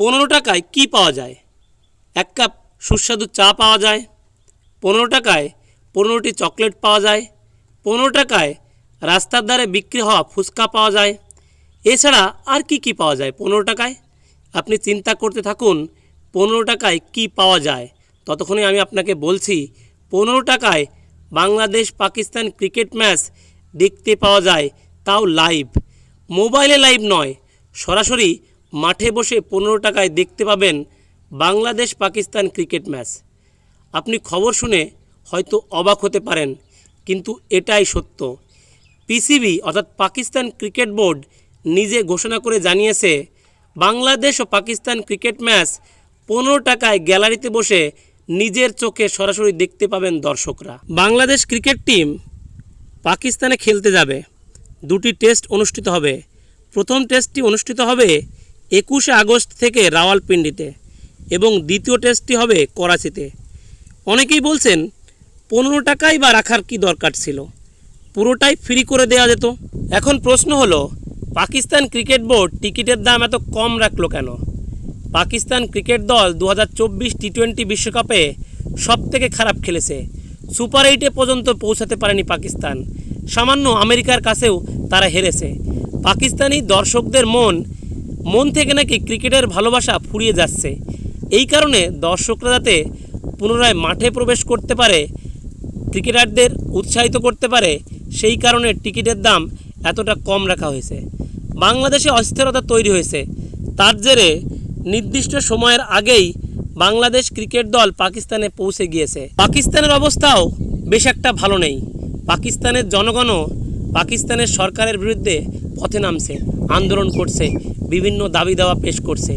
পনেরো টাকায় কি পাওয়া যায়? এক কাপ সুস্বাদু চা পাওয়া যায়। পনেরো টাকায় পনেরোটি চকলেট পাওয়া যায়। পনেরো টাকায় রাস্তার ধারে বিক্রি হওয়া ফুচকা পাওয়া যায়। এছাড়া আর কি কি পাওয়া যায় পনেরো টাকায়? আপনি চিন্তা করতে থাকুন, পনেরো টাকায় কি পাওয়া যায়। ততক্ষণে আমি আপনাকে বলছি, পনেরো টাকায় বাংলাদেশ পাকিস্তান ক্রিকেট ম্যাচ দেখতে পাওয়া যায়, তাও লাইভ। মোবাইলে লাইভ নয়, সরাসরি মাঠে বসে পনেরো টাকায় দেখতে পাবেন বাংলাদেশ পাকিস্তান ক্রিকেট ম্যাচ। আপনি খবর শুনে হয়তো অবাক হতে পারেন, কিন্তু এটাই সত্য। পিসিবি অর্থাৎ পাকিস্তান ক্রিকেট বোর্ড নিজে ঘোষণা করে জানিয়েছে, বাংলাদেশ ও পাকিস্তান ক্রিকেট ম্যাচ পনেরো টাকায় গ্যালারিতে বসে নিজের চোখে সরাসরি দেখতে পাবেন দর্শকরা। বাংলাদেশ ক্রিকেট টিম পাকিস্তানে খেলতে যাবে। দুটি টেস্ট অনুষ্ঠিত হবে। প্রথম টেস্টটি অনুষ্ঠিত হবে একুশে আগস্ট থেকে রাওয়ালপিন্ডিতে এবং দ্বিতীয় টেস্টটি হবে করাচিতে। অনেকেই বলছেন, পনেরো টাকাই বা রাখার কি দরকার ছিল? পুরোটাই ফ্রি করে দেওয়া যেত। এখন প্রশ্ন হলো, পাকিস্তান ক্রিকেট বোর্ড টিকিটের দাম এত কম রাখল কেন? পাকিস্তান ক্রিকেট দল দু হাজার চব্বিশ টি টোয়েন্টি বিশ্বকাপে সব থেকে খারাপ খেলেছে। সুপার এইটে পর্যন্ত পৌঁছাতে পারেনি পাকিস্তান। সামান্য আমেরিকার কাছেও তারা হেরেছে। পাকিস্তানি দর্শকদের মন মন থেকে নাকি ক্রিকেটের ভালোবাসা ফুরিয়ে যাচ্ছে। এই কারণে দর্শকরা যাতে পুনরায় মাঠে প্রবেশ করতে পারে, ক্রিকেটারদের উৎসাহিত করতে পারে, সেই কারণে টিকিটের দাম এতটা কম রাখা হয়েছে। বাংলাদেশে অস্থিরতা তৈরি হয়েছে। তার জেরে নির্দিষ্ট সময়ের আগেই বাংলাদেশ ক্রিকেট দল পাকিস্তানে পৌঁছে গিয়েছে। পাকিস্তানের অবস্থাও বেশ একটা ভালো নেই। পাকিস্তানের জনগণও পাকিস্তানের সরকারের বিরুদ্ধে পথে নামছে আন্দোলন করছে বিভিন্ন দাবি দাওয়া পেশ করছে।